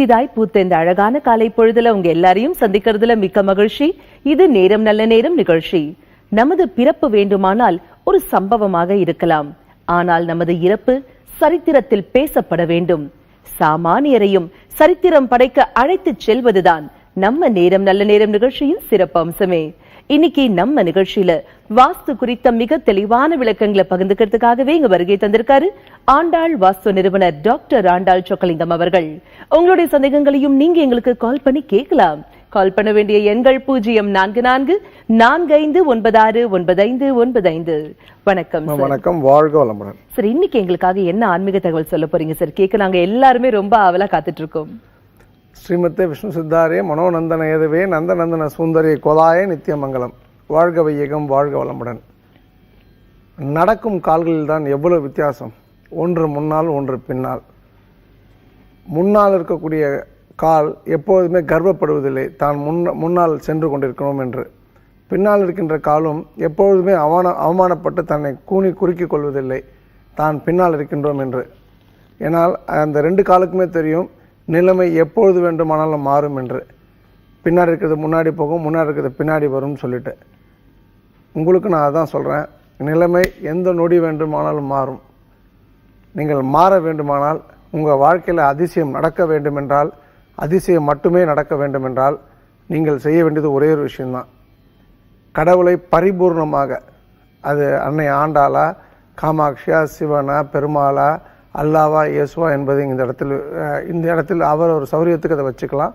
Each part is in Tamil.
புதிதாய் பூத்த இந்த அழகான காலை பொழுதுல உங்க எல்லாரையும் சந்திக்கிறதுல மிக்க மகிழ்ச்சி. இது நேரம் நல்ல நேரம் நிகழ்ச்சி. நமது பிறப்பு வேண்டுமானால் ஒரு சம்பவமாக இருக்கலாம். ஆனால் நமது இறப்பு சரித்திரத்தில் பேசப்பட வேண்டும். சாமானியரையும் சரித்திரம் படைக்க அழைத்துச் செல்வதுதான் நம்ம நேரம் நல்ல நேரம் நிகழ்ச்சியின் சிறப்பு அம்சமே இன்னைக்கு நம்ம நிகழ்ச்சியில வாஸ்து குறித்த மிக தெளிவான விளக்கங்களை பகிர்ந்துக்கிறதுக்காகவே இங்க வருகை தந்திருக்காரு ஆண்டாள் வாஸ்து நிறுவனர் டாக்டர் ஆண்டாள் சொக்கலிங்கம் அவர்கள். உங்களுடைய சந்தேகங்களையும் நீங்க எங்களுக்கு கால் பண்ணி கேட்கலாம். கால் பண்ண வேண்டிய எண்கள் பூஜ்ஜியம் நான்கு நான்கு நான்கு ஐந்து ஒன்பது ஆறு ஒன்பது ஐந்து ஒன்பது ஐந்து. வணக்கம். வணக்கம். வாழ்க வளமுடன். சார் இன்னைக்கு எங்களுக்காக என்ன ஆன்மீக தகவல் சொல்ல போறீங்க சார்? கேட்க நாங்க எல்லாருமே ரொம்ப ஆவலா காத்துட்டு இருக்கோம். ஸ்ரீமத்தே விஷ்ணு சித்தாரே மனோநந்தன ஏதவே நந்தநந்தன சுந்தரி கோதாய நித்தியமங்கலம் வாழ்க வையகம் வாழ்க வளமுடன். நடக்கும் கால்களில் தான் எவ்வளவு வித்தியாசம். ஒன்று முன்னால் ஒன்று பின்னால். முன்னால் இருக்கக்கூடிய கால் எப்போதுமே கர்வப்படுவதில்லை. தான் முன்ன முன்னால் சென்று கொண்டிருக்கணும் என்று. பின்னால் இருக்கின்ற காலும் எப்பொழுதுமே அவமான அவமானப்பட்டு தன்னை கூனி குறுக்கிக் கொள்வதில்லை. தான் பின்னால் இருக்கின்றோம் என்று. ஏனால் அந்த ரெண்டு காலுக்குமே தெரியும் நிலைமை எப்பொழுது வேண்டுமானாலும் மாறும் என்று. பின்னாடி இருக்கிறது முன்னாடி போகும் முன்னாடி இருக்கிறது பின்னாடி வரும்னு சொல்லிட்டு. உங்களுக்கு நான் அதான் சொல்கிறேன் நிலைமை எந்த நொடி வேண்டுமானாலும் மாறும். நீங்கள் மாற வேண்டுமானால் உங்கள் வாழ்க்கையில் அதிசயம் நடக்க வேண்டுமென்றால் அதிசயம் மட்டுமே நடக்க வேண்டுமென்றால் நீங்கள் செய்ய வேண்டியது ஒரே ஒரு விஷயம்தான். கடவுளை பரிபூர்ணமாக அது அன்னை ஆண்டாளா காமாட்சியா சிவனா பெருமாளா அல்லாவா இயேசுவா என்பதை இந்த இடத்துல இந்த இடத்துல அவர் ஒரு சௌரியத்துக்கு அதை வச்சுக்கலாம்.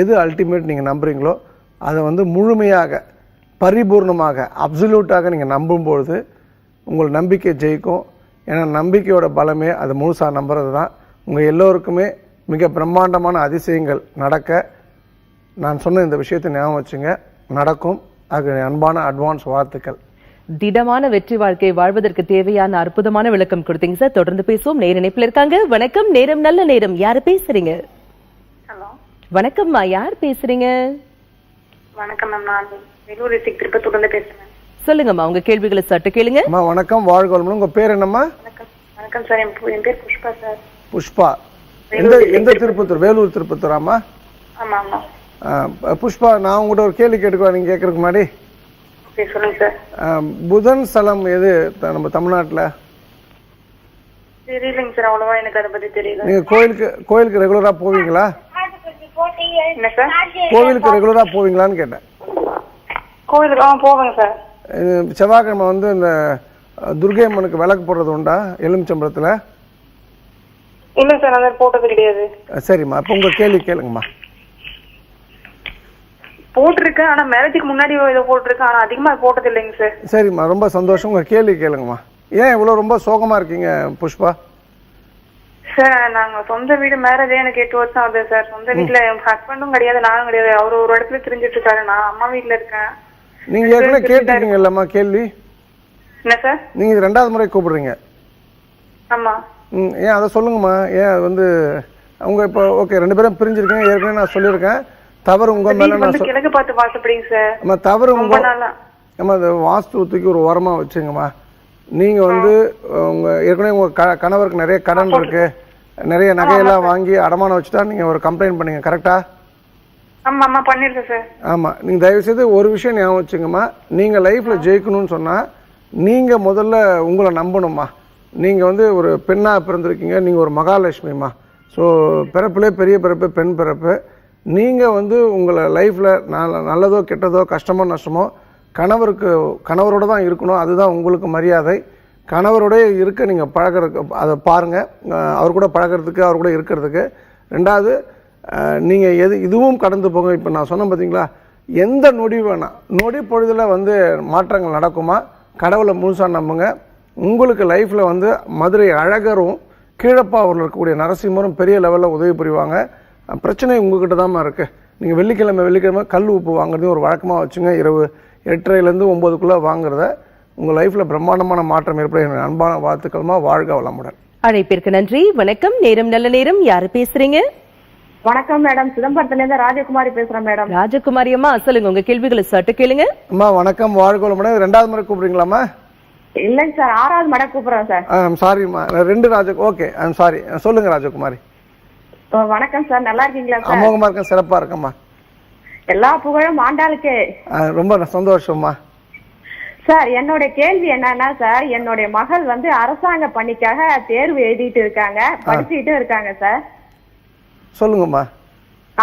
எது அல்டிமேட் நீங்கள் நம்புறீங்களோ அதை வந்து முழுமையாக பரிபூர்ணமாக அப்சல்யூட்டாக நீங்கள் நம்பும்பொழுது உங்கள் நம்பிக்கை ஜெயிக்கும். ஏன்னா நம்பிக்கையோட பலமே அது முழுசாக நம்புறது தான். உங்கள் எல்லோருக்குமே மிக பிரம்மாண்டமான அதிசயங்கள் நடக்க நான் சொன்ன இந்த விஷயத்தை ஞாபகம் வச்சுங்க. நடக்கும். அதுக்கு அன்பான அட்வான்ஸ் வாழ்த்துக்கள். திடமான வெற்றி வாழ்க்கை வாழ்வதற்கு தேவையான அற்புதமான விளக்கம் கொடுத்தீங்க சார். தொடர்ந்து பேசுவோம். நேர இணைப்புல இருக்காங்க. வணக்கம். நேரம் நல்ல நேரம். யாரு பேசுறீங்க? ஹலோ. வணக்கம்மா யார் பேசுறீங்க? வணக்கம் மேம். நான் வேலூர் டிஸ்ட்ரிக்ட் திருப்பத்தூர்லேருந்து பேசுகிறேன் சொல்லுங்கம்மா. உங்க கேள்விகளை சட்டு கேளுங்க. அம்மா வணக்கம். வாழ்க உங்கள் பேர் என்னம்மா? வணக்கம். வணக்கம் சார். என் பேர் புஷ்பா சார். புஷ்பா. எந்த எந்த திருப்பத்தூர்? வேலூர் திருப்பத்தூராம்மா ஆமாம் ஆமாம் ஆ, புஷ்பா நான் உங்கள்கிட்ட ஒரு கேள்வி கேட்டுக்குவா நீங்கள் கேட்குறதுக்கு முன்னாடி ஓகே சொல்லுங்க சார் ஆ, புதன் ஸ்தலம் எது நம்ம தமிழ்நாட்டில்? தெரியலைங்க சார் அவ்வளோவா எனக்கு அதை பற்றி தெரியல. நீங்கள் கோயிலுக்கு கோயிலுக்கு ரெகுலராக போவீங்களா? என்ன சார் கோவிலுக்கு ரெகுலராக போவீங்களான்னு கேட்டேன். கோவிலுக்கு ஆ போவேங்க சார் செவ்வாய்க்கிழமை வந்து இந்த அஹ், துர்க்கை அம்மனுக்கு விளக்கு போடுறது உண்டா எலுமிச்சம்பழத்தில் இல்லைங்க சார் நான் போட்டது கிடையாது. சரிம்மா. அப்போ உங்கள் கேள்வி கேளுங்கம்மா. போட்டிருக்கேன் ஆனால் மேரேஜுக்கு முன்னாடி இதை போட்டிருக்கேன் ஆனால் அதிகமாக அது போட்டது இல்லைங்க சார். சரிம்மா ரொம்ப சந்தோஷம். உங்கள் கேள்வி கேளுங்கம்மா. ஏன் இவ்வளோ ரொம்ப சோகமாக இருக்கீங்க புஷ்பா? சார் நாங்கள் சொந்த வீடு மேரேஜே எனக்கு எட்டு வருஷம் ஆகுது சார். சொந்த வீட்டில் என் ஹஸ்பண்டும் கிடையாது நானும் கிடையாது. அவர் ஒரு இடத்துல தெரிஞ்சிட்டு இருக்காரு. நான் அம்மா வீட்டில் இருக்கேன். நீங்கள் ஏற்கனவே கேட்டிருக்கீங்கல்லம்மா கேள்வி? என்ன சார்? நீங்கள் இது ரெண்டாவது முறை கூப்பிடுறீங்க. ஆமாம் ம் ஏன் அதை சொல்லுங்கம்மா. ஏன் அது வந்து அவங்க இப்போ ஓகே ரெண்டு பேரும் பிரிஞ்சிருக்கீங்க ஏற்கனவே நான் சொல்லியிருக்கேன். தவறு உங்கள் மேலே நான் சொல் கிழக்கு பார்த்து வாசப்படிங்க சார் அம்மா தவறு ரொம்ப உங்கள் நாளா அம்மா அது வாஸ்துவத்துக்கு ஒரு உரமாக வச்சுங்கம்மா. நீங்கள் வந்து உங்கள் ஏற்கனவே உங்கள் க கணவருக்கு நிறைய கடன் இருக்கு. நிறைய நகையெல்லாம் வாங்கி அடமானம் வச்சுட்டா நீங்கள் ஒரு கம்ப்ளைண்ட் பண்ணீங்க கரெக்டாக ஆமா ஆமா பண்ணிருக்கேன் சார் ஆமாம் நீங்கள் தயவுசெய்து ஒரு விஷயம் ஞாபகம் வச்சுங்கம்மா. நீங்கள் லைஃப்பில் ஜெயிக்கணும்னு சொன்னால் நீங்கள் முதல்ல உங்களை நம்பணும்மா. நீங்கள் வந்து ஒரு பெண்ணாக பிறந்திருக்கீங்க. நீங்கள் ஒரு மகாலட்சுமிம்மா. ஸோ பிறப்பிலே பெரிய பிறப்பு பெண் பிறப்பு. நீங்கள் வந்து உங்களை லைஃப்பில் நல்ல நல்லதோ கெட்டதோ கஷ்டமோ நஷ்டமோ கணவருக்கு கணவரோடு தான் இருக்கணும். அதுதான் உங்களுக்கு மரியாதை. கணவரோடய இருக்க நீங்கள் பழகிறதுக்கு அதை பாருங்கள் அவர் கூட பழகிறதுக்கு அவர் கூட இருக்கிறதுக்கு. ரெண்டாவது நீங்கள் எது இதுவும் கடந்து போங்க. இப்போ நான் சொன்னேன் பார்த்தீங்களா எந்த நொடி வேணாம். நொடி பொழுதில் வந்து மாற்றங்கள் நடக்குமா? கடவுளை முழுசாக நம்புங்க. உங்களுக்கு லைஃப்பில் வந்து மதுரை அழகரும் கீழப்பாவூரில் இருக்கக்கூடிய நரசிம்மரும் பெரிய லெவலில் உதவி புரிவாங்க. பிரச்சனை உங்ககிட்ட தாம்மா இருக்குது நீங்கள் வெள்ளிக்கிழமை வெள்ளிக்கிழமை கல் உப்பு வாங்குறதையும் ஒரு வழக்கமாக வச்சுங்க. இரவு எட்டரைலேருந்து ஒம்போதுக்குள்ளே வாங்குறத உங்கள் லைஃப்பில் பிரம்மாண்டமான மாற்றம் ஏற்பட என்னுடைய அன்பான வாழ்த்துக்கள்மா வாழ்க வளமுடன். அழைப்பிற்கு நன்றி. வணக்கம். நேரம் நல்ல நேரம். யாரு பேசுறீங்க? வணக்கம் மேடம். சிதம்பரத்துல இருந்து ராஜகுமாரி பேசுறேன் மேடம். ராஜகுமாரி அம்மா சொல்லுங்க. உங்க கேள்விகளை சட்டு கேளுங்க. அம்மா வணக்கம். வாழ்க வளமுடன். இது ரெண்டாவது முறை கூப்பிடுறீங்களாம்மா? இல்லைங்க சார். ஆறாவது மேடம் கூப்பிடுறேன் சார். சாரிம்மா ரெண்டு ராஜ ஓகே ஐம் சாரி சொல்லுங்கள் ராஜகுமாரி. வணக்கம் சார். நல்லா இருக்கீங்களா சார்? அமோகமா இருக்கேன். சிறப்பா இருக்கேம்மா. எல்லா புகழும் ஆண்டாளுக்கு. ரொம்ப சந்தோஷம்மா. சார் என்னோட கேள்வி என்னன்னா சார் என்னுடைய மகள் வந்து அரசாங்க பணிக்காக தேர்வு எழுதிட்டு இருக்காங்க. படிச்சுட்டு இருக்காங்க சார். சொல்லுங்கம்மா.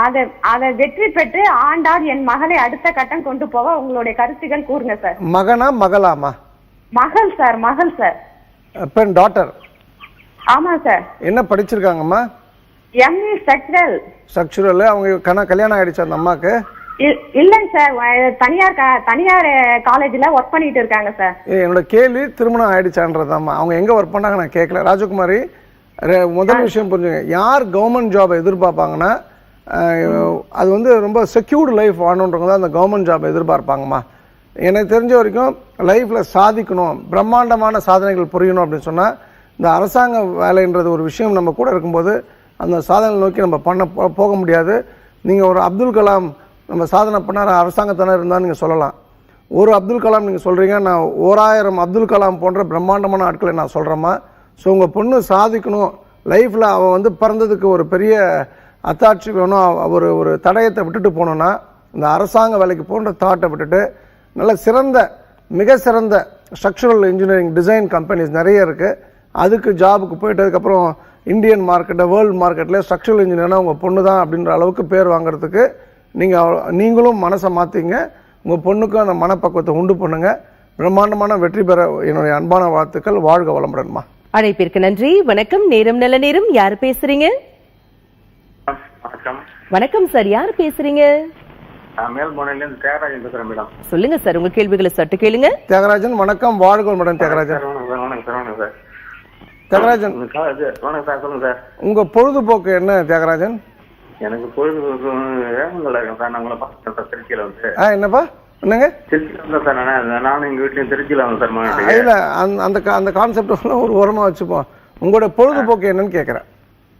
அத அத வெற்றி பெற்று ஆண்டாள் என் மகளை அடுத்த கட்டம் கொண்டு போக உங்களுடைய கருத்துக்கள் கூறுங்க சார். மகனா மகளாமா மகள் சார் மகள் சார். பெண் டாட்டர் ஆமா சார். என்ன படிச்சிருக்காங்கம்மா? எம்இ ஸ்ட்ரக்சரல் ஸ்ட்ரக்சுரல் அவங்க கண கல்யாணம் ஆயிடுச்சு அந்த அம்மாக்கு. இல்லைங்க சார் தனியார் தனியார் காலேஜ்ல ஒர்க் பண்ணிட்டு இருக்காங்க சார். என்னோட கேள்வி திருமணம் ஆயிடுச்சான்றதாம்மா. அவங்க எங்க ஒர்க் பண்ணாங்க நான் கேட்கல ராஜகுமாரி முதல் விஷயம் புரிஞ்சுங்க. யார் கவர்மெண்ட் ஜாப் எதிர்பார்ப்பாங்கன்னா அது வந்து ரொம்ப செக்யூர்டு லைஃப் வாழணுன்றவங்க தான் அந்த கவர்மெண்ட் ஜாப் எதிர்பார்ப்பாங்கம்மா. எனக்கு தெரிஞ்ச வரைக்கும் லைஃப்ல சாதிக்கணும் பிரம்மாண்டமான சாதனைகள் புரியணும் அப்படின்னு சொன்னா இந்த அரசாங்க வேலைன்றது ஒரு விஷயம் நம்ம கூட இருக்கும்போது அந்த சாதனை நோக்கி நம்ம பண்ண போ- போக முடியாது. நீங்கள் ஒரு அப்துல் கலாம் நம்ம சாதனை பண்ணார் அரசாங்கத்தினர் இருந்தால் நீங்கள் சொல்லலாம். ஒரு அப்துல் கலாம் நீங்கள் சொல்கிறீங்க நான் ஓராயிரம் அப்துல் கலாம் போன்ற பிரம்மாண்டமான ஆட்களை நான் சொல்கிறேம்மா ஸோ உங்கள் பொண்ணு சாதிக்கணும். லைஃப்பில் அவள் வந்து பிறந்ததுக்கு ஒரு பெரிய அத்தாட்சி வேணும். ஒரு ஒரு தடயத்தை விட்டுட்டு போகணுன்னா இந்த அரசாங்க வேலைக்கு போன்ற தாட்டை விட்டுட்டு நல்ல சிறந்த மிக சிறந்த ஸ்ட்ரக்சரல் இன்ஜினியரிங் டிசைன் கம்பெனிஸ் நிறைய இருக்குது அதுக்கு ஜாபுக்கு போயிட்டதுக்கப்புறம் இந்தியன் மார்க்கெட்டை வேர்ல்டு மார்க்கெட்டில் ஸ்ட்ரக்சரல் இன்ஜினியர்னா உங்கள் பொண்ணு தான் அப்படின்ற அளவுக்கு பேர் வாங்குறதுக்கு நீங்கள் நீங்களும் மனசை மாற்றிங்க உங்கள் பொண்ணுக்கும் அந்த மனப்பக்குவத்தை உண்டு பண்ணுங்க. பிரம்மாண்டமான வெற்றி பெற என்னுடைய அன்பான வாழ்த்துக்கள். வாழ்க வளமுடன்மா. அழைப்பிற்கு நன்றி. வணக்கம். நேரம் நல்ல நேரம். யார் பேசுறீங்க? வணக்கம். வணக்கம் சார். யார் பேசுறீங்க? மேடம். சொல்லுங்க சார். உங்க கேள்விகளை சட்டு கேளுங்க. தியாகராஜன் வணக்கம். வாழ்க வளமுடன் தியாகராஜன். தியாகராஜன். உங்க வணக்கம் சார் சொல்லுங்க சார். உங்கள் பொழுதுபோக்கு என்ன தியாகராஜன்? எனக்கு பொழுதுபோக்கு வேகங்கள்ல இருக்கேன் சார். நான் உங்களை பார்த்தேன் சார் திருச்சியில வந்து. ஆ என்னப்பா? என்னங்க? திருச்சியில வந்தேன் சார் நான். நானும் எங்க வீட்லயும் திருச்சியில வந்தேன் சார். இல்ல அந்த அந்த கான்செப்ட் ஒரு ஓரமா வச்சுப்போம். உங்களோட பொழுதுபோக்கு என்னன்னு கேட்குறேன்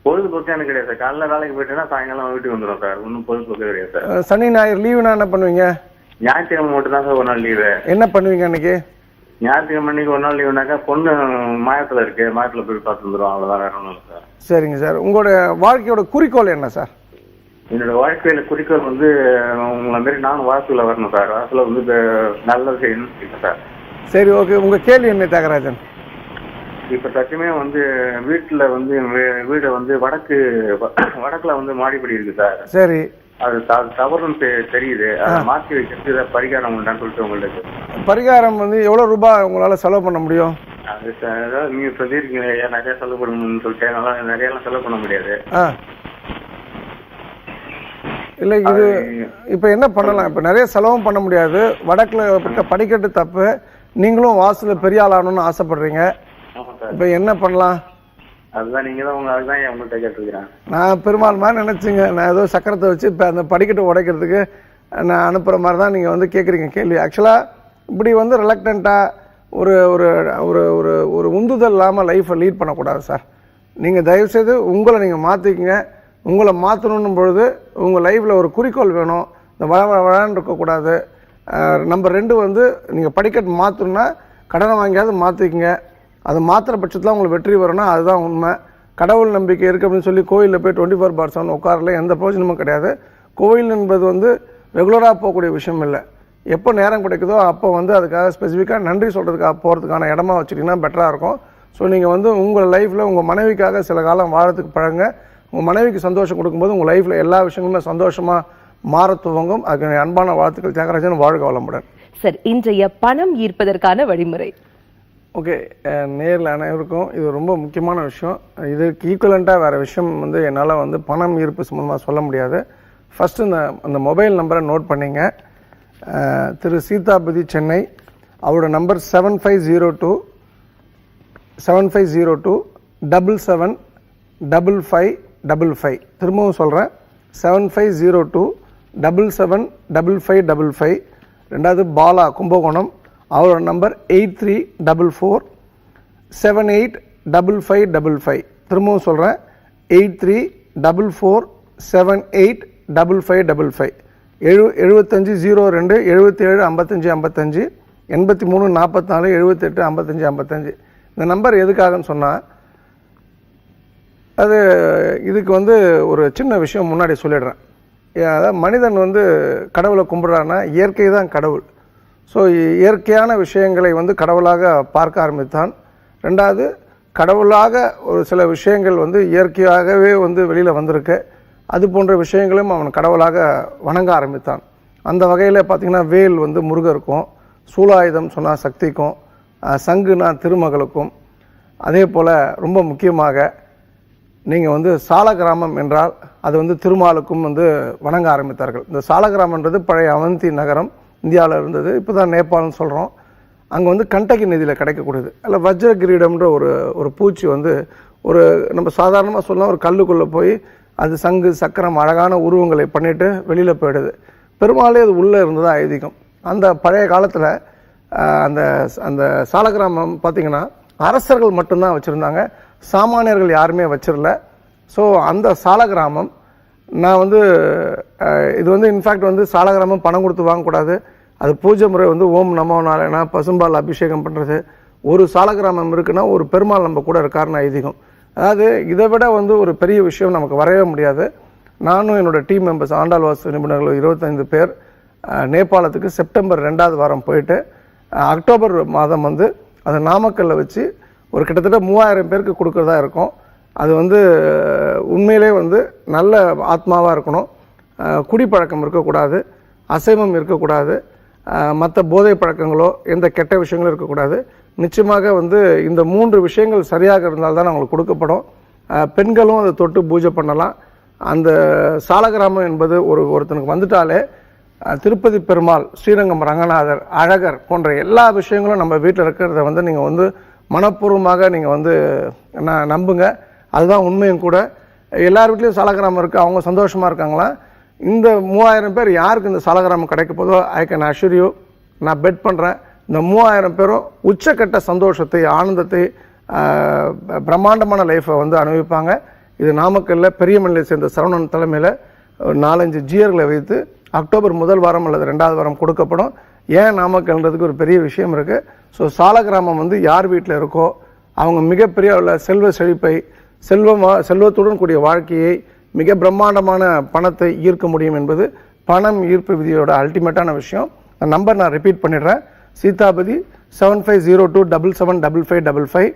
பொழுதுபோக்கு எனக்கு கிடையாது சார். காலைல வேலைக்கு போயிட்டேன்னா சாயங்காலம் வீட்டுக்கு வந்துடும் சார். ஒன்றும் பொழுதுபோக்கு கிடையாது சார். சனி ஞாயிறு லீவுனா என்ன பண்ணுவீங்க? ஞாயிற்றுக்கிழமை மட்டும் தான் சார் ஒரு நாள் லீவு என்ன பண்ணுவீங்க அன்னைக்கு? ஞாயிற்றுக்கிழமை அன்னைக்கு ஒரு நாள் லீவுனாக்கா பொண்ணு மாயத்துல இருக்கு. மாயத்துல போய் பார்த்து வந்துடும் அவ்வளவுதான். வேற ஒன்றும் இல்லை சார். சரிங்க சார். உங்களோட வாழ்க்கையோட குறிக்கோள் என்ன சார்? என்னோட வாழ்க்கையில குறிக்கோள் வந்து உங்களை மாரி நானும் வாசுல வரணும் சார். வாசுல வந்து இப்ப நல்லது இருக்கேன் சார். சரி ஓகே. உங்க கேள்வி என்ன தியாகராஜன்? இப்ப தச்சுமே வந்து வீட்டுல வந்து வீடு வந்து வடக்கு வடக்குல வந்து மாடிப்படி இருக்கு சார். சரி. அது தவறுன்னு தெரியுது. அதை மாத்தி வைக்கிறது ஏதாவது பரிகாரம் உண்டான்னு சொல்லிட்டு உங்களுக்கு பரிகாரம் வந்து எவ்வளவு ரூபாய் உங்களால செலவு பண்ண முடியும்? அது ச- அதாவது நீங்க சொல்லியிருக்கீங்க ஐயா நிறைய செலவு பண்ணணும்னு சொல்லிட்டு. அதனால நிறைய எல்லாம் செலவு பண்ண முடியாது. இல்ல இது இப்ப என்ன பண்ணலாம்? இப்ப நிறைய செலவும் பண்ண முடியாது. வடக்குல படிக்கட்டு தப்பு. நீங்களும் வாசல்ல பெரிய ஆளாகணும்னு ஆசைப்படுறீங்க. இப்ப என்ன பண்ணலாம்? அதுதான் நீங்க தான் உங்க அதுதான் உங்கள்கிட்ட கேட்டிருக்கிறேன். நான் பெருமாள் மாதிரி நினைச்சுங்க. நான் ஏதோ சக்கரத்தை வச்சு இப்போ அந்த படிக்கட்டு உடைக்கிறதுக்கு நான் அனுப்புகிற மாதிரி தான் நீங்கள் வந்து கேட்குறீங்க கேள்வி. ஆக்சுவலாக இப்படி வந்து ரிலக்டண்ட்டாக ஒரு ஒரு ஒரு ஒரு ஒரு உந்துதல் இல்லாமல் லைஃப்பை லீட் பண்ணக்கூடாது சார். நீங்கள் தயவுசெய்து உங்களை நீங்கள் மாற்றிக்கங்க உங்களை மாற்றணும் பொழுது உங்கள் லைஃப்பில் ஒரு குறிக்கோள் வேணும். இந்த வள வள வளன்னு இருக்கக்கூடாது. நம்பர் ரெண்டு வந்து நீங்கள் படிக்கட்டு மாற்றணுன்னா கடனை வாங்கியாவது மாற்றிக்கங்க அது மாத்திர பட்சத்தில் உங்களுக்கு வெற்றி வரும்னா அதுதான் உண்மை. கடவுள் நம்பிக்கை இருக்குது அப்படின்னு சொல்லி கோயிலில் போய் டுவெண்ட்டி ஃபோர் பார் செவன் உட்காரல எந்த பிரயோஜனமும் கிடையாது. கோயில் என்பது வந்து ரெகுலராக போகக்கூடிய விஷயம் இல்லை. எப்போ நேரம் கிடைக்குதோ அப்போ வந்து அதுக்காக ஸ்பெசிஃபிக்காக நன்றி சொல்கிறதுக்காக போகிறதுக்கான இடமா வச்சுட்டிங்கன்னா பெட்டராக இருக்கும். ஸோ நீங்கள் வந்து உங்கள் லைஃப்பில் உங்கள் மனைவிக்காக சில காலம் வாழறதுக்கு பழங்க உங்கள் மனைவிக்கு சந்தோஷம் கொடுக்கும்போது உங்கள் லைஃப்பில் எல்லா விஷயங்களுமே சந்தோஷமாக மாற துவங்கும். அதுக்கு அன்பான வாழ்த்துக்கள் தியாகராஜன் வாழ்க வளமுடன். சார் இன்றைய பணம் ஈர்ப்பதற்கான வழிமுறை. ஓகே நேரில் அனைவருக்கும் இது ரொம்ப முக்கியமான விஷயம். இதுக்கு ஈக்குவலண்ட்டாக வேறு விஷயம் வந்து என்னால் வந்து பணம் ஈர்ப்பு சம்மந்தமாக சொல்ல முடியாது. ஃபஸ்ட்டு இந்த அந்த மொபைல் நம்பரை நோட் பண்ணிங்க. திரு சீதாபதி சென்னை அவரோட number seven five zero two seven five zero two double seven double five double five திரும்பவும் சொல்கிறேன் seven five zero two double seven double five double five ரெண்டாவது பாலா கும்பகோணம் அவரோட number eight three double four seven eight double five double five திரும்பவும் சொல்கிறேன் eight three double four seven eight double five double five எழு எழுபத்தஞ்சு ஜீரோ ரெண்டு எழுபத்தேழு ஐம்பத்தஞ்சு ஐம்பத்தஞ்சு எண்பத்தி மூணு நாற்பத்தாலு எழுபத்தெட்டு ஐம்பத்தஞ்சு ஐம்பத்தஞ்சு. இந்த நம்பர் எதுக்காகன்னு சொன்னால் அது இதுக்கு வந்து ஒரு சின்ன விஷயம் முன்னாடி சொல்லிடுறேன். அதாவது மனிதன் வந்து கடவுளை கும்பிட்றான்னா இயற்கை தான் கடவுள். ஸோ இயற்கையான விஷயங்களை வந்து கடவுளாக பார்க்க ஆரம்பித்தான். ரெண்டாவது கடவுளாக ஒரு சில விஷயங்கள் வந்து இயற்கையாகவே வந்து வெளியில் வந்திருக்கு. அது போன்ற விஷயங்களும் அவன் கடவுளாக வணங்க ஆரம்பித்தான். அந்த வகையில் பார்த்திங்கன்னா வேல் வந்து முருகருக்கும் சூலாயுதம் சொன்னால் சக்திக்கும் சங்குனா திருமகளுக்கும் அதே போல் ரொம்ப முக்கியமாக நீங்கள் வந்து சாலகிராமம் என்றால் அது வந்து திருமாலுக்கும் வந்து வணங்க ஆரம்பித்தார்கள். இந்த சாலகிராமன்றது பழைய அவந்தி நகரம். இந்தியாவில் இருந்தது இப்போ தான் நேபாளம்னு சொல்கிறோம் அங்கே வந்து கண்டகி நதியில் கிடைக்கக்கூடியது. அதில் வஜ்ர கிரீடம்ன்ற ஒரு ஒரு பூச்சி வந்து ஒரு நம்ம சாதாரணமாக சொல்லலாம் ஒரு கல்லுக்குள்ளே போய் அது சங்கு சக்கரம் அழகான உருவங்களை பண்ணிட்டு வெளியில் போயிடுது. பெரும்பாலே அது உள்ளே இருந்ததா ஐதீகம். அந்த பழைய காலத்தில் அந்த அந்த சாலகிராமம் பார்த்தீங்கன்னா அரசர்கள் மட்டும்தான் வச்சுருந்தாங்க. சாமானியர்கள் யாருமே வச்சிடல ஸோ அந்த சாலகிராமம் நான் வந்து இது வந்து இன்ஃபேக்ட் வந்து சாலகிராமம் பணம் கொடுத்து வாங்கக்கூடாது. அது பூஜை முறை வந்து ஓம் நமோ நாராயணா பசும்பால் அபிஷேகம் பண்ணுறது ஒரு சாலகிராமம் இருக்குன்னா ஒரு பெருமாள் நம்ம கூட இருக்காருன்னு ஐதீகம். அதாவது இதை விட வந்து ஒரு பெரிய விஷயம் நமக்கு வரவே முடியாது. நானும் என்னோட டீம் மெம்பர்ஸ் ஆண்டாள் வாஸ்து நிபுணர்கள் இருபத்தைந்து பேர் நேபாளத்துக்கு செப்டம்பர் ரெண்டாவது வாரம் போயிட்டு அக்டோபர் மாதம் வந்து அதை நாமக்கல்ல வச்சு ஒரு கிட்டத்தட்ட மூவாயிரம் பேருக்கு கொடுக்கறதா இருக்கும். அது வந்து உண்மையிலே வந்து நல்ல ஆத்மாவாக இருக்கணும். குடிப்பழக்கம் இருக்கக்கூடாது. அசைவம் இருக்கக்கூடாது. மற்ற போதை பழக்கங்களோ எந்த கெட்ட விஷயங்களும் இருக்கக்கூடாது. நிச்சயமாக வந்து இந்த மூன்று விஷயங்கள் சரியாக இருந்தால் தான் அவங்களுக்கு கொடுக்கப்படும். பெண்களும் அதை தொட்டு பூஜை பண்ணலாம். அந்த சாலகிராமம் என்பது ஒரு ஒருத்தனுக்கு வந்துட்டாலே திருப்பதி பெருமாள் ஸ்ரீரங்கம் ரங்கநாதர் அழகர் போன்ற எல்லா விஷயங்களும் நம்ம வீட்டில் இருக்கிறத வந்து நீங்கள் வந்து மனப்பூர்வமாக நீங்கள் வந்து நம்புங்க. அதுதான் உண்மையும் கூட. எல்லார் வீட்லேயும் சாலகிராமம் இருக்குது அவங்க சந்தோஷமாக இருக்காங்களா? இந்த மூவாயிரம் பேர் யாருக்கு இந்த சலகிராமம் கிடைக்க போதோ ஐ கேன் அஷ்யூர் நான் பெட் பண்ணுறேன் இந்த மூவாயிரம் பேரும் உச்சக்கட்ட சந்தோஷத்தை ஆனந்தத்தை பிரம்மாண்டமான லைஃப்பை வந்து அனுபவிப்பாங்க. இது நாமக்கல்ல பெரியமல்லை சேர்ந்த சரவணன் தலைமையில் ஒரு நாலஞ்சு ஜியர்களை வைத்து அக்டோபர் முதல் வாரம் அல்லது ரெண்டாவது வாரம் கொடுக்கப்படும். ஏன் நாமக்கல்ன்றதுக்கு ஒரு பெரிய விஷயம் இருக்குது ஸோ சாலகிராமம் வந்து யார் வீட்டில் இருக்கோ அவங்க மிகப்பெரிய உள்ள செல்வ செழிப்பை செல்வமாக செல்வத்துடன் கூடிய வாழ்க்கையை மிக பிரம்மாண்டமான பணத்தை ஈர்க்க முடியும் என்பது பணம் ஈர்ப்பு விதியோட அல்டிமேட்டான விஷயம். அந்த நம்பர் நான் ரிப்பீட் பண்ணிடுறேன். Seethapathi seven five zero two double seven double five double five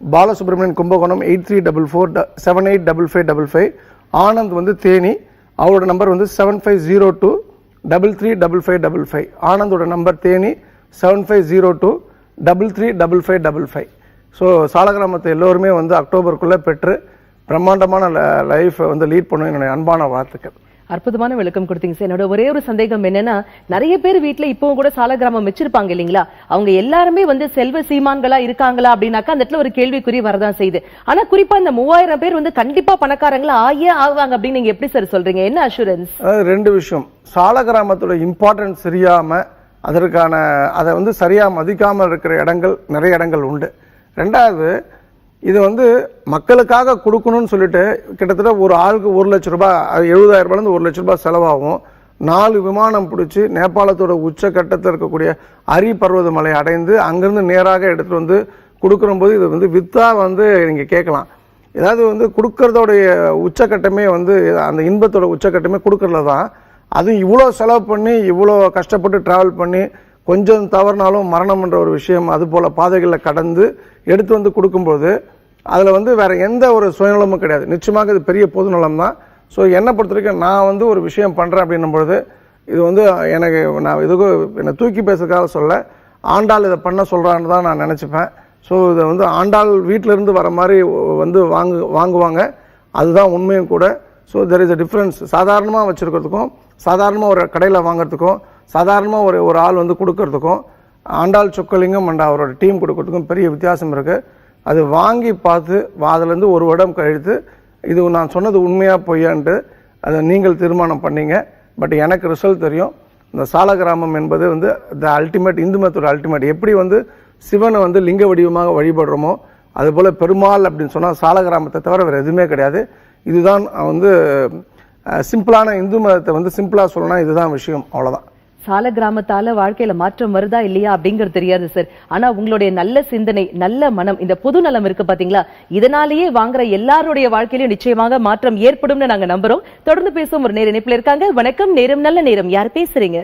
Balasubramanian Kumbakonam eight three double four seven eight double five double five Anand வந்து தேனி அவரோட நம்பர் வந்து seven five zero two double three double five double five ஆனந்தோட number Theni seven five zero two double three double five double five so சாலகிராமத்தை எல்லோருமே வந்து அக்டோபருக்குள்ளே பெற்று பிரம்மாண்டமான லைஃப்பை வந்து லீட் பண்ணும் என்னுடைய அன்பான வாழ்த்துக்கள். அற்புதமான விளக்கம் கொடுத்தீங்க சார் என்னோட ஒரே ஒரு சந்தேகம் என்னன்னா நிறைய பேர் வீட்ல இப்பவும் கூட சால கிராமம் வச்சிருப்பாங்க இல்லைங்களா? அவங்க எல்லாருமே வந்து செல்வ சீமான்களா இருக்காங்களா அப்படின்னாக்கா அந்த இடத்துல ஒரு கேள்விக்குறி வரதான் செய்யுது. ஆனா குறிப்பா இந்த மூவாயிரம் பேர் வந்து கண்டிப்பா பணக்காரங்களா ஆகியே ஆகுவாங்க அப்படின்னு நீங்க எப்படி சார் சொல்றீங்க? என்ன அஷூரன்ஸ் ரெண்டு விஷயம். சால கிராமத்தோட இம்பார்ட்டன்ஸ் தெரியாம அதற்கான அதை வந்து சரியா மதிக்காமல் இருக்கிற இடங்கள் நிறைய இடங்கள் உண்டு. ரெண்டாவது இது வந்து மக்களுக்காக கொடுக்கணும்னு சொல்லிட்டு கிட்டத்தட்ட ஒரு ஆளுக்கு ஒரு லட்ச ரூபாய் அது எழுபதாயிரம் ரூபாயிலேருந்து ஒரு லட்ச ரூபாய் செலவாகும். நாலு விமானம் பிடிச்சி நேபாளத்தோட உச்சக்கட்டத்தில் இருக்கக்கூடிய அரி பர்வத மலை அடைந்து அங்கேருந்து நேராக எடுத்துகிட்டு வந்து கொடுக்குறம்போது இது வந்து வித்தா வந்து நீங்கள் கேட்கலாம். ஏதாவது வந்து கொடுக்கறதோடைய உச்சக்கட்டமே வந்து அந்த இன்பத்தோட உச்சக்கட்டமே கொடுக்கறதுல தான் அதுவும் இவ்வளோ செலவு பண்ணி இவ்வளோ கஷ்டப்பட்டு ட்ராவல் பண்ணி கொஞ்சம் தவறுனாலும் மரணம்ன்ற ஒரு விஷயம் அது போல் பாதைகளில் கடந்து எடுத்து வந்து கொடுக்கும்போது அதில் வந்து வேறு எந்த ஒரு சுயநலமும் கிடையாது. நிச்சயமாக இது பெரிய பொதுநலம் தான். ஸோ என்னை பொறுத்த வரைக்கும் நான் வந்து ஒரு விஷயம் பண்ணுறேன் அப்படின்னும் பொழுது இது வந்து எனக்கு நான் இதுக்கு என்னை தூக்கி பேசுறதுக்காக சொல்ல ஆண்டாள் இதை பண்ண சொல்கிறான்னு தான் நான் நினச்சிப்பேன். ஸோ இதை வந்து ஆண்டாள் வீட்டிலேருந்து வர மாதிரி வந்து வாங்கு வாங்குவாங்க. அதுதான் உண்மையும் கூட. So there is a difference சாதாரணமாக வச்சுருக்கிறதுக்கும் சாதாரணமாக ஒரு கடையில் வாங்குறதுக்கும் சாதாரணமாக ஒரு ஒரு ஆள் வந்து கொடுக்கறதுக்கும் ஆண்டாள் சொக்கலிங்கம் அண்ட் அவரோட டீம் கொடுக்கறதுக்கும் பெரிய வித்தியாசம் இருக்குது அது வாங்கி பார்த்து வா- அதுலேருந்து ஒரு வருடம் கழித்து இது நான் சொன்னது உண்மையாக பொய்யான்ட்டு அதை நீங்கள் தீர்மானம் பண்ணீங்க. பட் எனக்கு ரிசல்ட் தெரியும். இந்த சால கிராமம் என்பது வந்து த அல்டிமேட் இந்து மதத்தோட அல்டிமேட் எப்படி வந்து சிவனை வந்து லிங்க வடிவமாக வழிபடுறோமோ அதுபோல் பெருமாள் அப்படின்னு சொன்னால் சால கிராமத்தை தவிர வேறு எதுவுமே கிடையாது. இதுதான் வந்து சிம்பிளான இந்து மதத்தை வந்து சிம்பிளாக சொல்லணும்னா இதுதான் விஷயம். அவ்வளோதான் சால கிராமத்தால வாழ்க்கையில மாற்றம் வருதா இல்லையா அப்படிங்கிறது தெரியாது சார் ஆனா உங்களுடைய நல்ல சிந்தனை நல்ல மனம் இந்த பொது நலம் இருக்கு பாத்தீங்களா? இதனாலேயே வாங்குற எல்லாருடைய வாழ்க்கையிலும் நிச்சயமாக மாற்றம் ஏற்படும்னு நாங்க நம்புறோம். தொடர்ந்து பேசும் ஒரு நேர இணைப்புல இருக்காங்க. வணக்கம். நேரம் நல்ல நேரம். யார் பேசுறீங்க?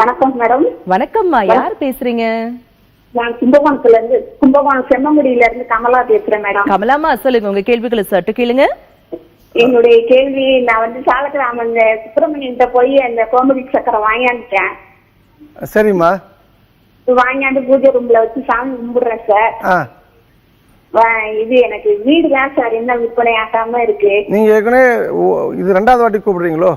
வணக்கம் மேடம். வணக்கம்மா. யார் பேசுறீங்க? நான் கும்பகோணத்துல இருந்து கும்பகோணம் செம்மங்குடியில இருந்து கமலா பேசுறேன் மேடம். கமலாமா சொல்லுங்க. உங்க கேள்விகளை சட்டு கேளுங்க. என்னுடைய கேள்வி நான் வந்து சாலக்கிராம இந்த சுப்பிரமணியன்ட்ட போய் அந்த கோமதி சக்கரை வாங்கியாந்துட்டேன். சரிம்மா. வாங்கியாந்து பூஜை ரூம்ல வச்சு சாமி கும்பிடுறேன் சார். இது எனக்கு வீடு தான் சார் இன்னும் விற்பனை ஆகாம இருக்கு. நீங்க ஏற்கனவே இது ரெண்டாவது வாட்டி கூப்பிடுறீங்களோ?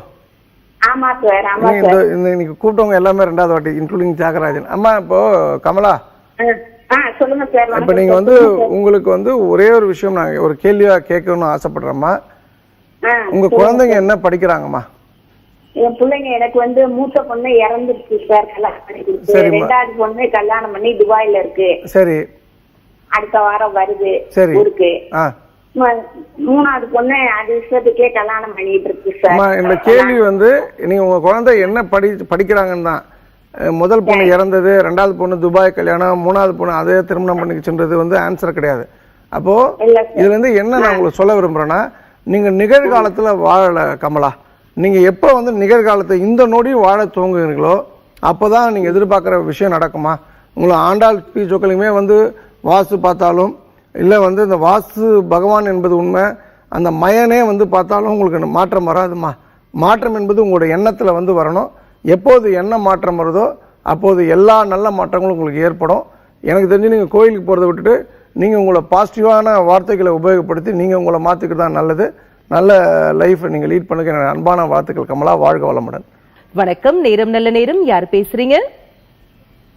ஆமா சார் ஆமா நீங்க சார். இன்னைக்கு கூப்பிட்டவங்க எல்லாமே ரெண்டாவது வாட்டி இன்க்ளூடிங் தியாகராஜன். அம்மா இப்போ கமலா. சொல்லுங்க சார். இப்ப நீங்க. வந்து உங்களுக்கு வந்து ஒரே ஒரு விஷயம் நான் ஒரு கேள்வியா கேட்கணும்னு ஆசைப்படுறேம்மா. உங்க குழந்தைங்க என்ன படிக்கிறாங்கம்மா? என் பிள்ளைங்க எனக்கு வந்து மூத்த பொண்ணு இறந்துருச்சு சார் கல்யாணம் பண்ணி. ரெண்டாவது பொண்ணு கல்யாணம் பண்ணி துபாயில இருக்கு. சரி. அடுத்த வாரம் வருது சரி. ஊருக்கு. மூணாவது பொண்ணு அது விஷயத்துக்கே கல்யாணம் பண்ணிட்டு இருக்கு சார். அம்மா இந்த கேள்வி வந்து நீங்க உங்க குழந்தை என்ன படி படிக்கிறாங்கன்னு தான். முதல் பொண்ணு இறந்தது ரெண்டாவது பொண்ணு துபாய் கல்யாணம் மூணாவது பொண்ணு அதே திருமணம் பண்ணிக்கிச்சுன்றது வந்து ஆன்சர் கிடையாது. அப்போ. இதுல இருந்து என்ன நான் உங்களுக்கு சொல்ல விரும்புறேன்னா நீங்கள் நிகழ்காலத்தில் வாழல கமலா. நீங்கள் எப்போ வந்து நிகழ்காலத்தை இந்த நொடியும் வாழ துவங்குகிறீங்களோ அப்பதான் நீங்கள் எதிர்பார்க்குற விஷயம் நடக்குமா? உங்களை ஆண்டாள் பி. சொக்கலையுமே வந்து வாஸ்து பார்த்தாலும் இல்லை வந்து இந்த வாஸ்து பகவான் என்பது உண்மை அந்த மயனே வந்து பார்த்தாலும் உங்களுக்கு மாற்றம் வராதுமா? மாற்றம் என்பது உங்களுடைய எண்ணத்தில் வந்து வரணும். எப்போது என்ன மாற்றம் வருதோ அப்போது எல்லா நல்ல மாற்றங்களும் உங்களுக்கு ஏற்படும். எனக்கு தெரிஞ்சு நீங்கள் கோயிலுக்கு போகிறத விட்டுட்டு நீங்கள் உங்களை பாசிட்டிவான வார்த்தைகளை உபயோகப்படுத்தி நீங்கள் உங்களை மாற்றிக்கிட்டு தான் நல்லது. நல்ல லைஃப்பை நீங்கள் லீட் பண்ணுங்க. அன்பான வாழ்த்துக்கள். கமலா வாழ்க வளமுடன். வணக்கம். நேரம் நல்ல நேரம். யார் பேசுறீங்க?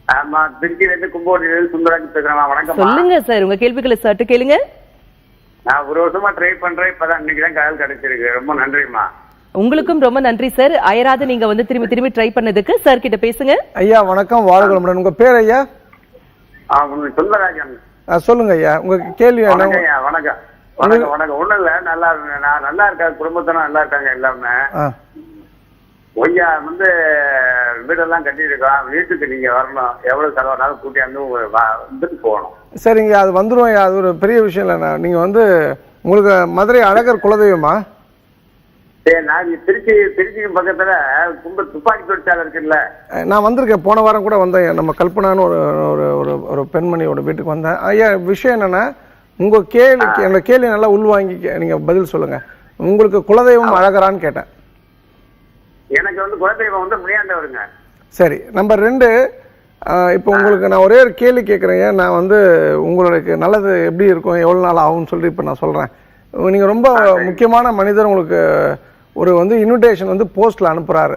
ஆமா திருச்சியில இருந்து கும்போடியில இருந்து சுந்தராஜ் பேசுறேன் வணக்கம்மா. சொல்லுங்க சார் உங்க கேள்விகளை சட்டு கேளுங்க. நான் ஒரு வருஷமா ட்ரை பண்றேன். இப்பதான் இன்னைக்கு தான் கால் கிடைச்சிருக்கு. ரொம்ப நன்றிம்மா. உங்களுக்கும் ரொம்ப நன்றி சார் அயராது நீங்க வந்து திரும்பி திரும்பி ட்ரை பண்ணதுக்கு சார் கிட்ட பேசுங்க. ஐயா வணக்கம். வாழ்க வளமுடன். உங்கள் பேர் ஐயா? ஆ, உங்க சுந்தரராஜன். சொல்லுங்க ஐயா. உங்கள் கேள்வி வணக்கம் வணக்கம். வணக்கம் வணக்கம். ஒண்ணும் இல்ல. நல்லா. நான் நல்லா இருக்கேன். குடும்பத்தினர் நல்லா இருக்காங்க எல்லாமே. ஒய்யா வந்து வீடெல்லாம் கட்டியிருக்கோம் வீட்டுக்கு நீங்க வரணும். எவ்வளவு செலவானாலும் கூட்டியாந்து உங்க வந்துட்டு போகணும். சரிங்க அது வந்துடும் அது ஒரு பெரிய விஷயம் இல்லைண்ணா நீங்கள் வந்து உங்களுக்கு மதுரை அழகர் குலதெய்வமா? இங்க திருச்சி திருச்சி பக்கத்துல கும்ப துப்பாக்கி தொழிற்சாலை இருக்குல்ல. நான் வந்திருக்கேன். போன வாரம் கூட வந்தேன். நம்ம கல்பனான்னு ஒரு ஒரு ஒரு பெண்மணியோட வீட்டுக்கு வந்தேன். ஐயா விஷயம் என்னன்னா உங்க கேள்வி என்னோட கேள்வி நல்லா உள்வாங்கி நீங்க பதில் சொல்லுங்க. உங்களுக்கு குலதெய்வம் அழகரான்னு கேட்டேன். எனக்கு வந்து குலதெய்வம் வந்து முனியாண்டவருங்க. சரி நம்பர் ரெண்டு இப்போ உங்களுக்கு நான் ஒரே ஒரு கேள்வி கேட்குறேன் ஏன் நான் வந்து உங்களுக்கு நல்லது எப்படி இருக்கும் எவ்வளோ நாள் ஆகும்னு சொல்லி இப்போ நான் சொல்கிறேன் நீங்கள் ரொம்ப முக்கியமான மனிதர் உங்களுக்கு ஒரு வந்து இன்விடேஷன் வந்து போஸ்ட்டில் அனுப்புகிறாரு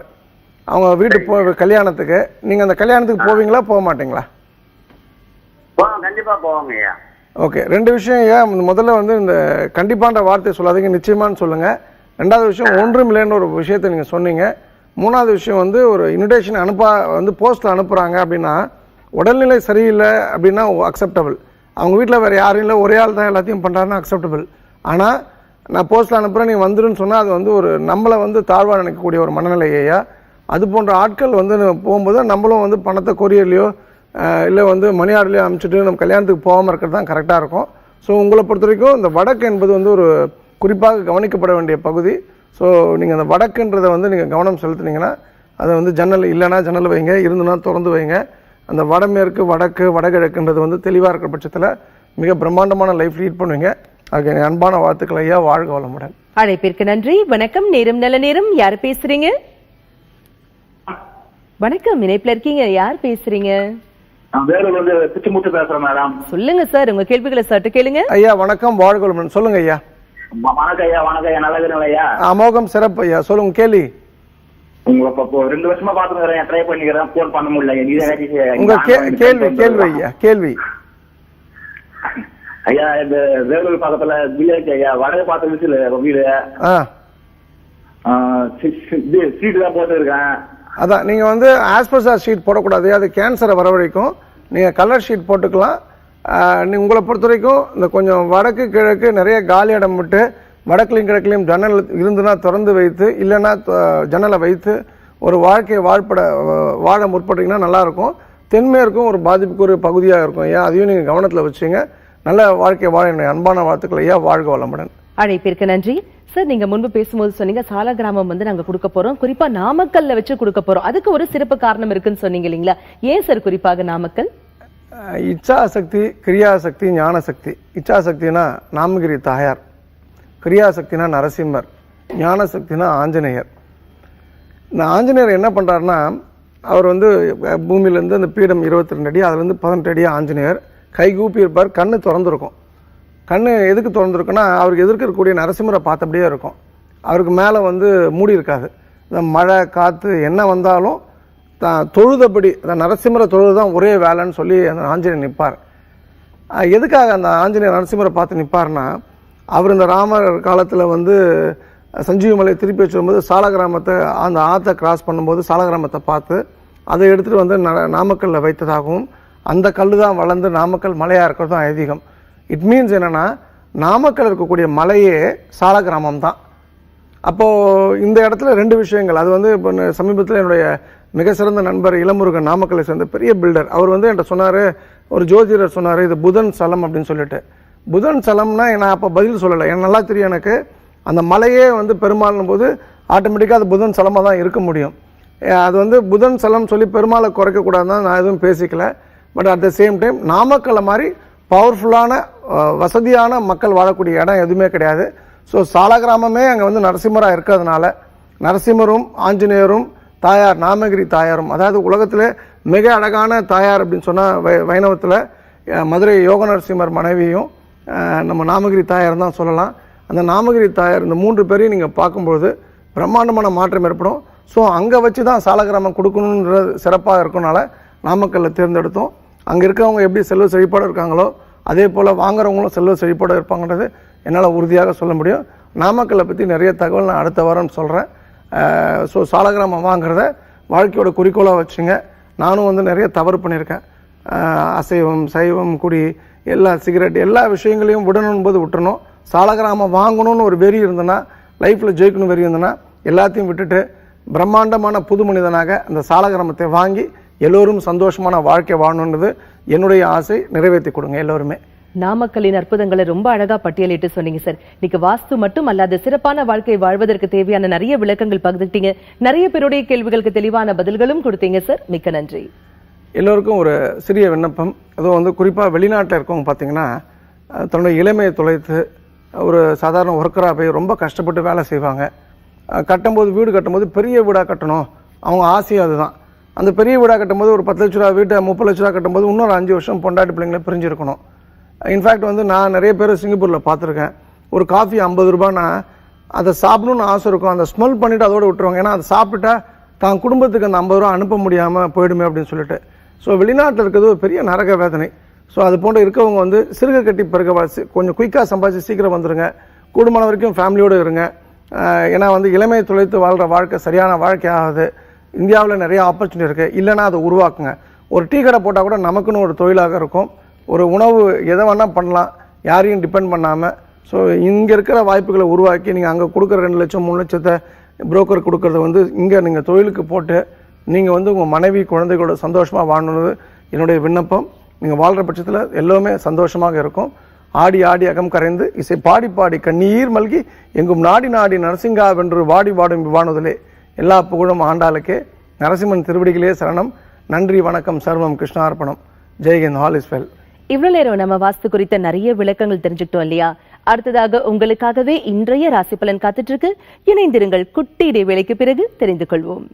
அவங்க வீட்டு போ கல்யாணத்துக்கு. நீங்கள் அந்த கல்யாணத்துக்கு போவீங்களா போக மாட்டீங்களா? போவோம் கண்டிப்பா போவாங்க ஐயா. ஓகே ரெண்டு விஷயம் ஏன் முதல்ல வந்து இந்த கண்டிப்பான்ற வார்த்தையை சொல்லாதீங்க நிச்சயமான்னு சொல்லுங்க. ரெண்டாவது விஷயம் ஒன்றும் இல்லைன்னு ஒரு விஷயத்தை நீங்கள் சொன்னீங்க. மூணாவது விஷயம் வந்து ஒரு இன்விடேஷன் அனுப்பா வந்து போஸ்ட்டில் அனுப்புகிறாங்க அப்படின்னா உடல்நிலை சரியில்லை அப்படின்னா அக்செப்டபிள் அவங்க வீட்டில் வேறு யாரும் இல்லை ஒரே ஆள் தான் எல்லாத்தையும் பண்ணுறாருன்னா அக்செப்டபிள் ஆனால் நான் போஸ்ட்டில் அனுப்புகிறேன் நீங்கள் வந்துருன்னு சொன்னால் அது வந்து ஒரு நம்மளை வந்து தாழ்வாக நினைக்கக்கூடிய ஒரு மனநிலையா அது போன்ற ஆட்கள் வந்து போகும்போது நம்மளும் வந்து பணத்தை கொரியர்லையோ இல்லை வந்து மணி ஆர்டர்லேயே அனுப்பிச்சிட்டு நம்ம கல்யாணத்துக்கு போகாமல் இருக்கிறது தான் கரெக்டாக இருக்கும். ஸோ உங்களை பொறுத்த வரைக்கும் இந்த வடக்கு என்பது வந்து ஒரு குறிப்பாக கவனிக்கப்பட வேண்டிய பகுதி. ஸோ நீங்கள் அந்த வடக்குன்றதை வந்து நீங்கள் கவனம் செலுத்துனீங்கன்னா அதை வந்து ஜன்னல் இல்லைன்னா ஜன்னல் வைங்க இருந்துன்னா திறந்து வைங்க. அந்த வடமேற்கு வடக்கு வடகிழக்குன்றது வந்து தெளிவாக இருக்கிற பட்சத்தில் மிக பிரம்மாண்டமான லைஃப் லீட் பண்ணுவீங்க. அதுக்கு அன்பான வாழ்த்துக்கள் ஐயா. வாழ்க வளமுடன். அழைப்பிற்கு நன்றி. வணக்கம். நேரம் நல்ல நேரம். யார் பேசுறீங்க? வணக்கம். இணைப்புல இருக்கீங்க. யார் பேசுறீங்க? சொல்லுங்க சார். உங்க கேள்விகளை சட்டு கேளுங்க. ஐயா வணக்கம். வாழ்க வளமுடன். சொல்லுங்க ஐயா. வணக்கம் ஐயா. வணக்கம் ஐயா. நல்லா ஐயா. அமோகம் சிறப்பு ஐயா. சொல்லுங்க கேள்வி. உங்க ரெண்டு வருஷமா பாத்துக்கிறேன் ட்ரை பண்ணிக்கிறேன். போன் பண்ண முடியல. கேள்வி கேள்வி. ஐயா. கேள்வி. ஐயா இந்த வேலூர் பக்கத்துல வில்லேஜ் ஐயா வடக்கு பார்த்த விசில் வீடு. இது சீட்டு தான் போட்டு இருக்கேன் அதான் நீங்கள் வந்து ஆஸ்பெஸ்டார் ஷீட் போடக்கூடாது. அது கேன்சரை வரவழைக்கும் நீங்கள் கலர் ஷீட் போட்டுக்கலாம். நீ உங்களை பொறுத்த வரைக்கும் இந்த கொஞ்சம் வடக்கு கிழக்கு நிறைய காலி இடம் விட்டு வடக்குலையும் கிழக்குலையும் ஜன்னல் இருந்துன்னா திறந்து வைத்து இல்லைன்னா ஜன்னலை வைத்து ஒரு வாழ்க்கையை வாழ்பட வாழ முற்பட்டீங்கன்னா நல்லாயிருக்கும் தென்மேற்கும் ஒரு பாதிப்புக்கு ஒரு பகுதியாக இருக்கும் ஏன் அதையும் நீங்கள் கவனத்தில் வச்சுங்க. நல்ல வாழ்க்கை வாழ என்னுடைய அன்பான வாழ்த்துக்கள் ஐயா. வாழ்க வளமுடன். அழைப்பிற்கு நன்றி. சார் நீங்க முன்பு பேசும்போது சொன்னீங்க சால கிராமம் வந்து நாங்க கொடுக்க போறோம். குறிப்பா நாமக்கல்ல வச்சு கொடுக்க போறோம். அதுக்கு ஒரு சிறப்பு காரணம் இருக்குன்னு சொன்னீங்க இல்லைங்களா? ஏன் சார் குறிப்பாக நாமக்கல்? இச்சாசக்தி கிரியாசக்தி ஞானசக்தி. இச்சாசக்தினா நாமகிரி தாயார். கிரியாசக்தினா நரசிம்மர். ஞானசக்தினா ஆஞ்சநேயர். இந்த ஆஞ்சநேயர் என்ன பண்ணுறாருன்னா அவர் வந்து பூமியிலேருந்து அந்த பீடம் இருபத்தி ரெண்டு அடி அதுலேருந்து பதினெட்டு அடி ஆஞ்சநேயர். கைகூப்பி இருப்பார் கண்ணு திறந்துருக்கும். கண்ணு எதுக்கு திறந்துருக்குன்னா அவருக்கு எதிர்க்க இருக்கக்கூடிய நரசிம்மரை பார்த்தபடியே இருக்கும். அவருக்கு மேலே வந்து மூடி இருக்காது. இந்த மழை காற்று என்ன வந்தாலும் தான் தொழுதபடி அந்த நரசிம்மரை தொழுது தான் ஒரே வேலைன்னு சொல்லி அந்த ஆஞ்சநேயர் நிற்பார் எதுக்காக அந்த ஆஞ்சநேயர் நரசிம்மரை பார்த்து நிற்பார்னா அவர் இந்த ராமர் காலத்தில் வந்து சஞ்சீவி மலையை திருப்பி வச்சுரும்போது சாலகிராமத்தை அந்த ஆற்றை கிராஸ் பண்ணும்போது சாலகிராமத்தை பார்த்து அதை எடுத்துகிட்டு வந்து ந- நாமக்கல்ல வைத்ததாகவும் அந்த கல் தான் வளர்ந்து நாமக்கல் மலையாக இருக்கிறதும் ஐதீகம். இட் மீன்ஸ் என்னென்னா நாமக்கல் இருக்கக்கூடிய மலையே சாலகிராமம் தான் அப்போது இந்த இடத்துல ரெண்டு விஷயங்கள். அது வந்து இப்போ சமீபத்தில் என்னுடைய மிக சிறந்த நண்பர் இளமுருகன் நாமக்கலை சேர்ந்த பெரிய பில்டர் அவர் வந்து என்கிட்ட சொன்னார் ஒரு ஜோதிடர் சொன்னார் இது புதன் சலம் அப்படின்னு சொல்லிட்டு. புதன் சலம்னா நான் அப்போ பதில் சொல்லலை. எனக்கு நல்லா தெரியும் எனக்கு. அந்த மலையே வந்து பெருமாள்னும் போது ஆட்டோமேட்டிக்காக அது புதன் சலமாக தான் இருக்க முடியும். அது வந்து புதன் சலம் சொல்லி பெருமாளை குறைக்கக்கூடாதுன்னு நான் எதுவும் பேசிக்கல. But at the same time நாமக்கல்லை மாதிரி பவர்ஃபுல்லான வசதியான மக்கள் வாழக்கூடிய இடம் எதுவுமே கிடையாது. ஸோ சாலகிராமமே அங்கே வந்து நரசிம்மராக இருக்கிறதுனால நரசிம்மரும் ஆஞ்சநேயரும் தாயார் நாமகிரி தாயாரும் அதாவது உலகத்தில் மிக அழகான தாயார் அப்படின்னு சொன்னால் வை வைணவத்தில் மதுரை யோக நரசிம்மர் மனைவியும் நம்ம நாமகிரி தாயார் தான் சொல்லலாம். அந்த நாமகிரி தாயார் இந்த மூன்று பேரையும் நீங்கள் பார்க்கும்பொழுது பிரம்மாண்டமான மாற்றம் ஏற்படும். ஸோ அங்கே வச்சு தான் சாலகிராமம் கொடுக்கணுன்றது சிறப்பாக இருக்கனால நாமக்கல்லில் தேர்ந்தெடுத்தோம். அங்கே இருக்கவங்க எப்படி செல்வ செழிப்பாடு இருக்காங்களோ அதே போல் வாங்குறவங்களும் செல்வ செழிப்பாடு இருப்பாங்கன்றது என்னால் உறுதியாக சொல்ல முடியும். நாமக்கல்லை பற்றி நிறைய தகவல் நான் அடுத்த வாரம் சொல்கிறேன் ஸோ சாலகிராமம் வாங்குறத வாழ்க்கையோட குறிக்கோளாக வச்சுங்க. நானும் வந்து நிறைய தவறு பண்ணியிருக்கேன். அசைவம் சைவம் குடி எல்லா சிகரெட் எல்லா விஷயங்களையும் விடணும் போது விட்டுறணும். சாலகிராமம் வாங்கணும்னு ஒரு வெறி இருந்ததுன்னா லைஃப்பில் ஜெயிக்கணும் வெறி இருந்ததுன்னா எல்லாத்தையும் விட்டுட்டு பிரம்மாண்டமான புது மனிதனாக அந்த சாலகிராமத்தை வாங்கி எல்லோரும் சந்தோஷமான வாழ்க்கை வாழணுன்றது என்னுடைய ஆசை. நிறைவேற்றி கொடுங்க எல்லோருமே. நாமக்கல்லின் அற்புதங்களை ரொம்ப அழகா பட்டியலிட்டு சொன்னீங்க சார். இன்னைக்கு வாஸ்து மட்டும் அல்லாத சிறப்பான வாழ்க்கை வாழ்வதற்கு தேவையான நிறைய விளக்கங்கள் பகிர்ந்துட்டீங்க. நிறைய பேருடைய கேள்விகளுக்கு தெளிவான பதில்களும் கொடுத்தீங்க சார். மிக்க நன்றி. எல்லோருக்கும் ஒரு சிறிய விண்ணப்பம். அதுவும் வந்து குறிப்பாக வெளிநாட்டில் இருக்கவங்க பார்த்தீங்கன்னா தன்னுடைய இளமையை தொலைத்து ஒரு சாதாரண ஒர்க்கராக போய் ரொம்ப கஷ்டப்பட்டு வேலை செய்வாங்க. கட்டும்போது வீடு கட்டும்போது பெரிய வீடாக கட்டணும். அவங்க ஆசையும் அதுதான். அந்த பெரிய வீடாக கட்டும்போது ஒரு பத்து லட்ச ரூபா வீட்டை முப்பது லட்ச ரூபா கட்டும்போது இன்னொரு அஞ்சு வருஷம் பொண்டாட்டி பிள்ளைங்கள பிரிஞ்சிருக்கணும். இன்ஃபேக்ட் வந்து நான் நிறைய பேர் சிங்கப்பூரில் பார்த்துருக்கேன். ஒரு காஃபி ஐம்பது ரூபான்னா அதை சாப்பிடணும்னு ஆசை இருக்கும். அந்த ஸ்மெல் பண்ணிவிட்டு அதோட விட்டுருவாங்க. ஏன்னா அதை சாப்பிட்டுட்டா தான் குடும்பத்துக்கு அந்த ஐம்பது ரூபா அனுப்ப முடியாமல் போயிடுமே அப்படின்னு சொல்லிட்டு. ஸோ வெளிநாட்டில் இருக்கிறது ஒரு பெரிய நரக வேதனை. ஸோ அது போன்ற இருக்கவங்க வந்து சிறுக கட்டி பிறகு கொஞ்சம் குயிக்காக சம்பாதிச்சு சீக்கிரம் வந்துருங்க. கூடுமான வரைக்கும் ஃபேமிலியோடு இருங்க. ஏன்னா வந்து இளமையை தொலைத்து வாழ்கிற வாழ்க்கை சரியான வாழ்க்கையாகாது. இந்தியாவில் நிறைய ஆப்பர்ச்சுனிட்டி இருக்குது இல்லைன்னா அதை உருவாக்குங்க. ஒரு டீ கடை போட்டால் கூட நமக்குன்னு ஒரு தொழிலாக இருக்கும். ஒரு உணவு எதை வேணால் பண்ணலாம். யாரையும் டிபெண்ட் பண்ணாமல் ஸோ இங்கே இருக்கிற வாய்ப்புகளை உருவாக்கி நீங்கள் அங்கே கொடுக்குற ரெண்டு லட்சம் மூணு லட்சத்தை புரோக்கர் கொடுக்கறத வந்து இங்கே நீங்கள் தொழிலுக்கு போட்டு நீங்கள் வந்து உங்கள் மனைவி குழந்தைகளோட சந்தோஷமாக வாழணுன்றது என்னுடைய விண்ணப்பம். நீங்கள் வாழ்கிற பட்சத்தில் எல்லோருமே சந்தோஷமாக இருக்கும். ஆடி ஆடி அகம் கரைந்து இசை பாடி பாடி கண்ணீர் மல்கி எங்கும் நாடி நாடி நரசிங்கா வென்று வாடி வாடும் விவானுதலே. எல்லா புகழும் ஆண்டாளுக்கே. நரசிம்மன் திருவடிகளே சரணம். நன்றி வணக்கம் சர்வம் கிருஷ்ணார்ப்பணம். ஜெய்ஹிந்த் ஹால் இஸ் வெல். இவ்வளவு நேரம் நம்ம வாஸ்து குறித்த நிறைய விளக்கங்கள் தெரிஞ்சுக்கிட்டோம் இல்லையா? அடுத்ததாக உங்களுக்காகவே இன்றைய ராசி பலன் காத்துட்டு இருக்கு. இணைந்திருங்கள் குட்டி இடைவேளைக்கு பிறகு தெரிந்து கொள்வோம்.